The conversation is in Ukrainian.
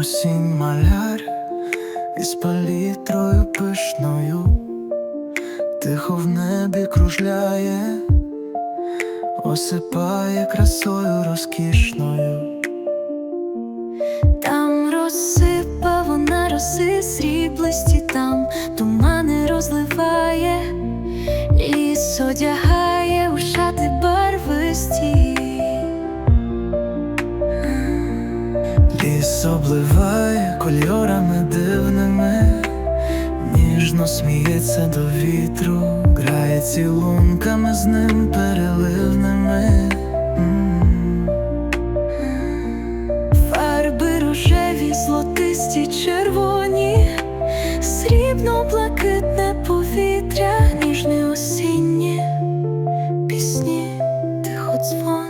Осінь маляр із палітрою пишною, тихо в небі кружляє, осипає красою розкішною. Там розсипа вона роси сріблисті, там тумани розливає, ліс одягає у Іс обливає кольорами дивними, ніжно сміється до вітру, грає цілунками з ним переливними. Фарби рожеві, злотисті, червоні, срібно блакитне повітря, ніжні осінні, пісні, тихо дзвон.